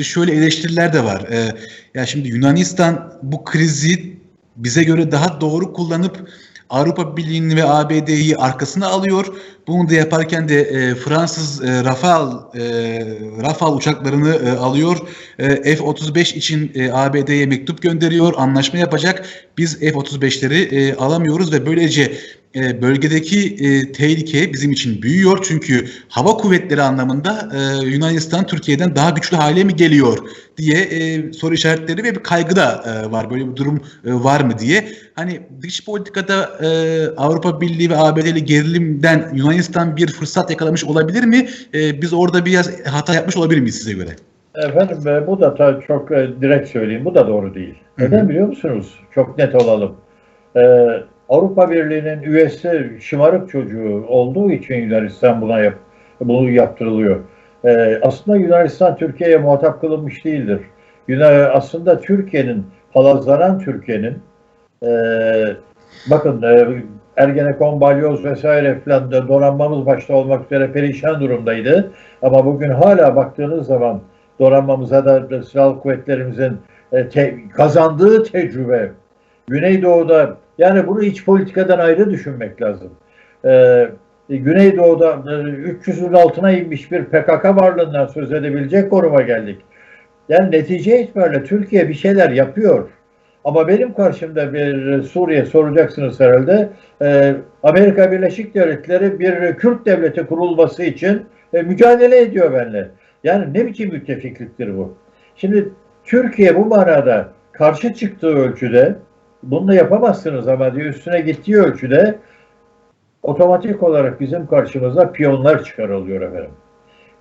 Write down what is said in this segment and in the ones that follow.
şöyle eleştiriler de var. Ee, ya şimdi Yunanistan bu krizi bize göre daha doğru kullanıp Avrupa Birliği'ni ve ABD'yi arkasına alıyor. Bunu da yaparken de e, Fransız e, Rafale e, Rafale uçaklarını e, alıyor. E, F-35 için e, ABD'ye mektup gönderiyor, anlaşma yapacak. Biz F-35'leri e, alamıyoruz ve böylece e, bölgedeki e, tehlike bizim için büyüyor. Çünkü hava kuvvetleri anlamında e, Yunanistan Türkiye'den daha güçlü hale mi geliyor diye e, soru işaretleri ve bir kaygı da e, var. Böyle bir durum e, var mı diye. Hani dış politikada e, Avrupa Birliği ve ABD'li gerilimden Yunanistan bir fırsat yakalamış olabilir mi? E, biz orada biraz hata yapmış olabilir miyiz size göre? Efendim bu da ta- çok direkt söyleyeyim. Bu da doğru değil. Neden biliyor musunuz? Çok net olalım. Ee, Avrupa Birliği'nin üyesi şımarık çocuğu olduğu için Yunanistan buna yap, bunu yaptırılıyor. Ee, aslında Yunanistan Türkiye'ye muhatap kılınmış değildir. Yunan, aslında Türkiye'nin, palazlanan Türkiye'nin e, bakın e, Ergenekon, Balyoz vesaire filan da donanmamız başta olmak üzere perişan durumdaydı. Ama bugün hala baktığınız zaman donanmamıza da silahlı kuvvetlerimizin e, te- kazandığı tecrübe Güneydoğu'da yani bunu iç politikadan ayrı düşünmek lazım. Ee, Güneydoğu'da e, 300'ün altına inmiş bir PKK varlığından söz edebilecek konuma geldik. Yani netice itibariyle Türkiye bir şeyler yapıyor. Ama benim karşımda bir Suriye soracaksınız herhalde. Ee, Amerika Birleşik Devletleri bir Kürt devleti kurulması için e, mücadele ediyor benimle. Yani ne biçim müttefikliktir bu? Şimdi Türkiye bu manada karşı çıktığı ölçüde bunu da yapamazsınız ama diyor üstüne gittiği ölçüde otomatik olarak bizim karşımıza piyonlar çıkarılıyor efendim.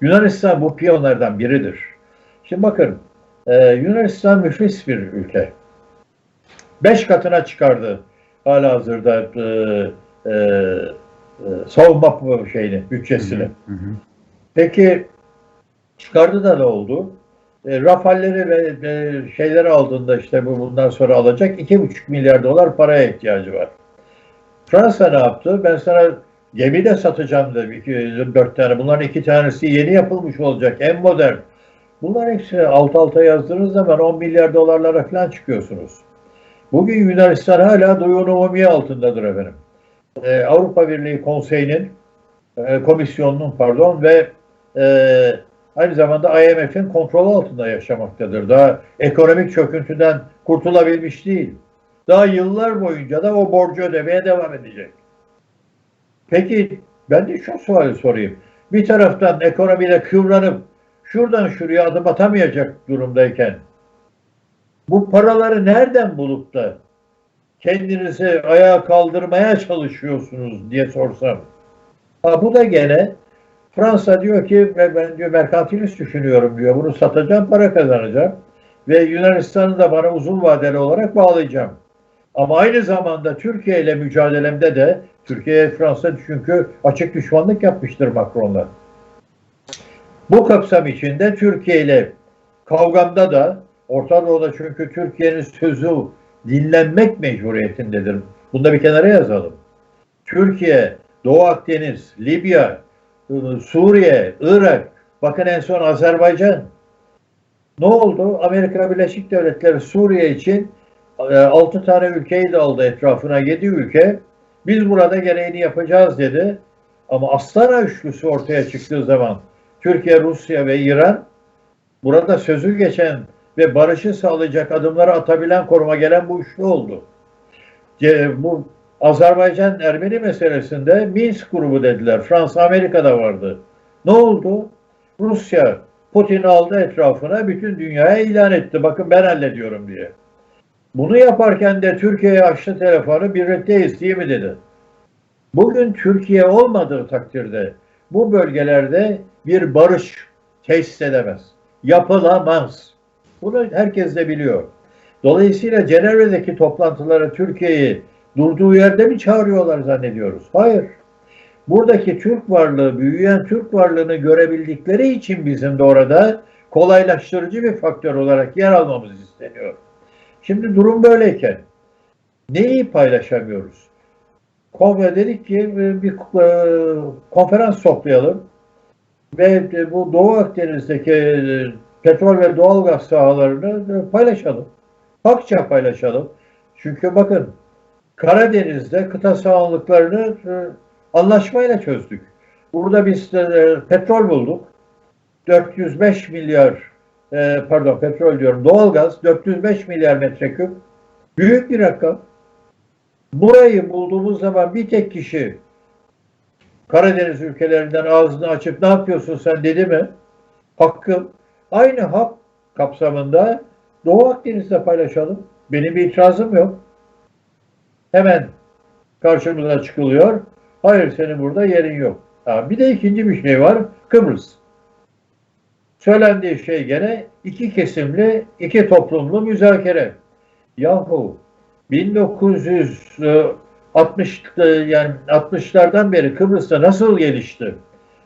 Yunanistan bu piyonlardan biridir. Şimdi bakın e, Yunanistan müflis bir ülke. Beş katına çıkardı hala hazırda e, e, e, savunma şeyini, bütçesini. Hı hı. Peki çıkardı da ne oldu? E, Rafalleri ve e, şeyleri aldığında işte bu bundan sonra alacak 2,5 milyar dolar paraya ihtiyacı var. Fransa ne yaptı? Ben sana gemi de satacağım dedi. Dört tane. Bunların iki tanesi yeni yapılmış olacak. En modern. Bunların hepsini alt alta yazdığınız zaman 10 milyar dolarlara falan çıkıyorsunuz. Bugün Yunanistan hala Duyunomumi altındadır efendim. E, Avrupa Birliği Konseyi'nin e, komisyonunun pardon ve e, aynı zamanda IMF'in kontrol altında yaşamaktadır. Daha ekonomik çöküntüden kurtulabilmiş değil. Daha yıllar boyunca da o borcu ödemeye devam edecek. Peki ben de şu suali sorayım. Bir taraftan ekonomiyle kıvranıp şuradan şuraya adım atamayacak durumdayken bu paraları nereden bulup da kendinizi ayağa kaldırmaya çalışıyorsunuz diye sorsam. Ha, bu da gene Fransa diyor ki "Ben- diyor merkantilist düşünüyorum diyor. Bunu satacağım para kazanacağım. Ve Yunanistan'ı da bana uzun vadeli olarak bağlayacağım. Ama aynı zamanda Türkiye ile mücadelemde de Türkiye Fransa çünkü açık düşmanlık yapmıştır Macron'la. Bu kapsam içinde Türkiye ile kavgamda da Orta Doğu'da çünkü Türkiye'nin sözü dinlenmek mecburiyetindedir. Bunu da bir kenara yazalım. Türkiye, Doğu Akdeniz, Libya, Suriye, Irak, bakın en son Azerbaycan. Ne oldu? Amerika Birleşik Devletleri Suriye için 6 tane ülkeyi de aldı etrafına 7 ülke. Biz burada gereğini yapacağız dedi. Ama Astana üçlüsü ortaya çıktığı zaman Türkiye, Rusya ve İran burada sözü geçen ve barışı sağlayacak adımları atabilen koruma gelen bu üçlü oldu. Bu Azerbaycan Ermeni meselesinde Minsk grubu dediler. Fransa, Amerika'da vardı. Ne oldu? Rusya Putin aldı etrafına bütün dünyaya ilan etti. Bakın ben hallediyorum diye. Bunu yaparken de Türkiye'ye açtı telefonu birlikteyiz değil mi dedi. Bugün Türkiye olmadığı takdirde bu bölgelerde bir barış tesis edemez. Yapılamaz. Bunu herkes de biliyor. Dolayısıyla Cenevre'deki toplantılara Türkiye'yi durduğu yerde mi çağırıyorlar zannediyoruz? Hayır. Buradaki Türk varlığı, büyüyen Türk varlığını görebildikleri için bizim de orada kolaylaştırıcı bir faktör olarak yer almamız isteniyor. Şimdi durum böyleyken neyi paylaşamıyoruz? Konve dedik ki e, bir e, konferans toplayalım ve e, bu Doğu Akdeniz'deki petrol ve doğalgaz sahalarını paylaşalım. Hakça paylaşalım. Çünkü bakın Karadeniz'de kıta sahanlıklarını e, anlaşmayla çözdük. Burada biz e, petrol bulduk. 405 milyar e, pardon petrol diyorum doğalgaz 405 milyar metreküp büyük bir rakam. Burayı bulduğumuz zaman bir tek kişi Karadeniz ülkelerinden ağzını açıp ne yapıyorsun sen dedi mi? Hakkım. Aynı hak kapsamında Doğu Akdeniz'de paylaşalım. Benim bir itirazım yok. Hemen karşımıza çıkılıyor. Hayır senin burada yerin yok. Ha, bir de ikinci bir şey var. Kıbrıs. Söylendiği şey gene iki kesimli, iki toplumlu müzakere. Yahu 1960 yani 60'lardan beri Kıbrıs'ta nasıl gelişti?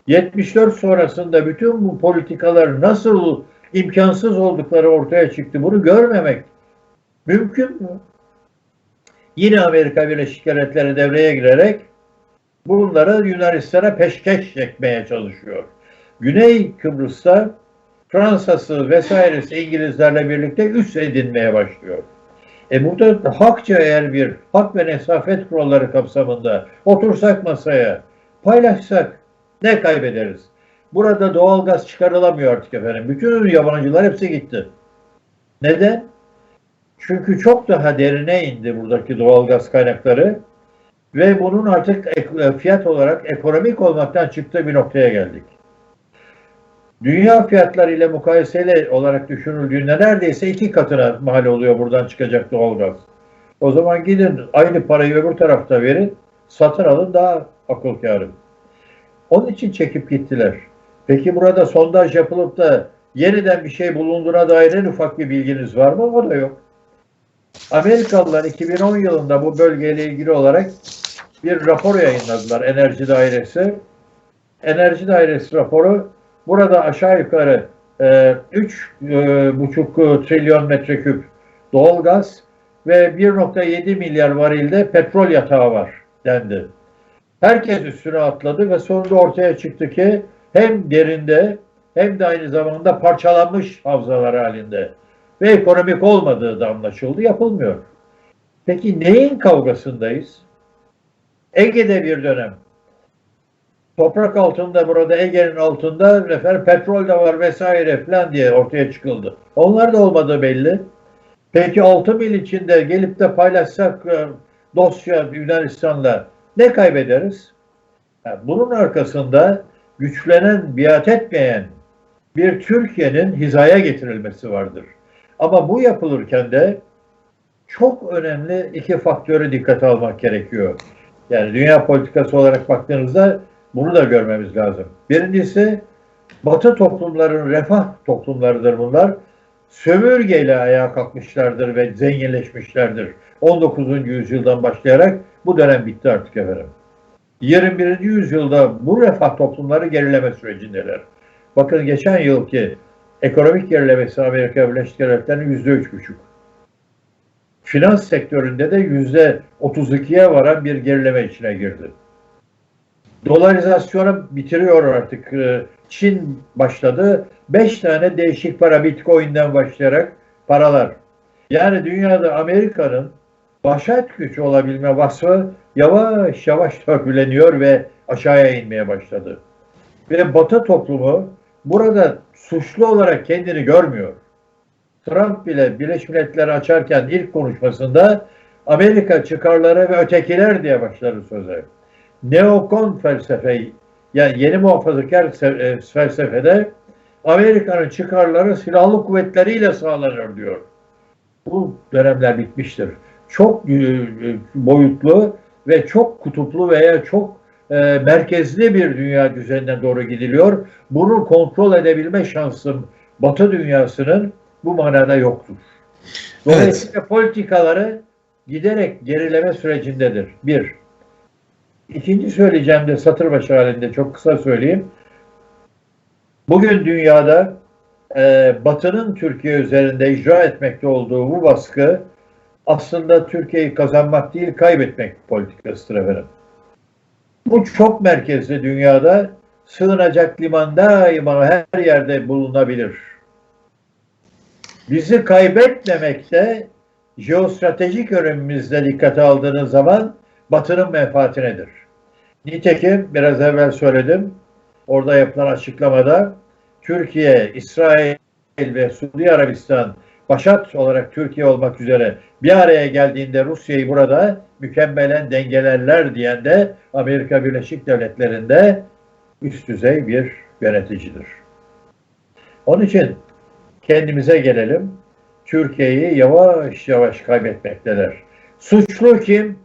74 sonrasında bütün bu politikalar nasıl imkansız oldukları ortaya çıktı. Bunu görmemek mümkün mü? Yine Amerika Birleşik Devletleri devreye girerek bunları Yunanistan'a peşkeş çekmeye çalışıyor. Güney Kıbrıs'ta Fransa'sı vesairesi İngilizlerle birlikte üs edinmeye başlıyor. E burada hakça eğer bir hak ve nesafet kuralları kapsamında otursak masaya, paylaşsak ne kaybederiz? Burada doğalgaz çıkarılamıyor artık efendim. Bütün yabancılar hepsi gitti. Neden? Çünkü çok daha derine indi buradaki doğalgaz kaynakları ve bunun artık ek- fiyat olarak ekonomik olmaktan çıktığı bir noktaya geldik. Dünya fiyatları ile mukayeseli olarak düşünüldüğünde neredeyse iki katına mal oluyor buradan çıkacak doğalgaz. O zaman gidin aynı parayı öbür tarafta verin, satın alın daha akıl kârı. Onun için çekip gittiler. Peki burada sondaj yapılıp da yeniden bir şey bulunduğuna dair en ufak bir bilginiz var mı? O da yok. Amerikalılar 2010 yılında bu bölgeyle ilgili olarak bir rapor yayınladılar Enerji Dairesi. Enerji Dairesi raporu burada aşağı yukarı e, 3,5 trilyon metreküp doğalgaz ve 1.7 milyar varilde petrol yatağı var dendi. Herkes üstüne atladı ve sonunda ortaya çıktı ki hem derinde hem de aynı zamanda parçalanmış havzalar halinde ve ekonomik olmadığı da anlaşıldı, yapılmıyor. Peki neyin kavgasındayız? Ege'de bir dönem. Toprak altında burada Ege'nin altında efendim, petrol de var vesaire falan diye ortaya çıkıldı. Onlar da olmadığı belli. Peki 6 mil içinde gelip de paylaşsak e, dosya Yunanistan'la ne kaybederiz? Ha, Bunun arkasında güçlenen, biat etmeyen bir Türkiye'nin hizaya getirilmesi vardır. Ama bu yapılırken de çok önemli iki faktörü dikkate almak gerekiyor. Yani dünya politikası olarak baktığınızda bunu da görmemiz lazım. Birincisi Batı toplumların refah toplumlarıdır bunlar. Sömürgeyle ayağa kalkmışlardır ve zenginleşmişlerdir. 19. yüzyıldan başlayarak bu dönem bitti artık efendim. 21. yüzyılda bu refah toplumları gerileme sürecindeler. Bakın geçen yılki ekonomik gerilemesi Amerika Birleşik Devletleri'nin yüzde üç buçuk. Finans sektöründe de yüzde 32'ye varan bir gerileme içine girdi. Dolarizasyonu bitiriyor artık. Ee, Çin başladı. Beş tane değişik para Bitcoin'den başlayarak paralar. Yani dünyada Amerika'nın başat güç olabilme vasfı yavaş yavaş törpüleniyor ve aşağıya inmeye başladı. Ve Batı toplumu burada suçlu olarak kendini görmüyor. Trump bile Birleşmiş Milletleri açarken ilk konuşmasında Amerika çıkarları ve ötekiler diye başladı söze. Neokon felsefe, yani yeni muhafazakar e, felsefede Amerika'nın çıkarları silahlı kuvvetleriyle sağlanır diyor. Bu dönemler bitmiştir. Çok e, e, boyutlu ve çok kutuplu veya çok e, merkezli bir dünya düzenine doğru gidiliyor. Bunu kontrol edebilme şansım Batı dünyasının bu manada yoktur. Dolayısıyla politikaları giderek gerileme sürecindedir. Bir. İkinci söyleyeceğim de satır başı halinde çok kısa söyleyeyim. Bugün dünyada e, Batı'nın Türkiye üzerinde icra etmekte olduğu bu baskı aslında Türkiye'yi kazanmak değil kaybetmek politikasıdır efendim. Bu çok merkezli dünyada sığınacak liman daima her yerde bulunabilir. Bizi kaybetmemekte jeostratejik önümümüzde dikkate aldığınız zaman Batı'nın menfaatinedir. Nitekim biraz evvel söyledim. Orada yapılan açıklamada Türkiye, İsrail ve Suudi Arabistan başat olarak Türkiye olmak üzere bir araya geldiğinde Rusya'yı burada mükemmelen dengelerler diyen de Amerika Birleşik Devletleri'nde üst düzey bir yöneticidir. Onun için kendimize gelelim. Türkiye'yi yavaş yavaş kaybetmekteler. Suçlu kim?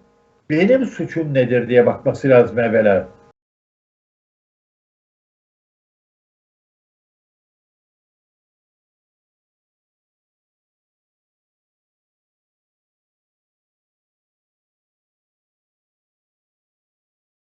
Benim suçum nedir diye bakması lazım evvela.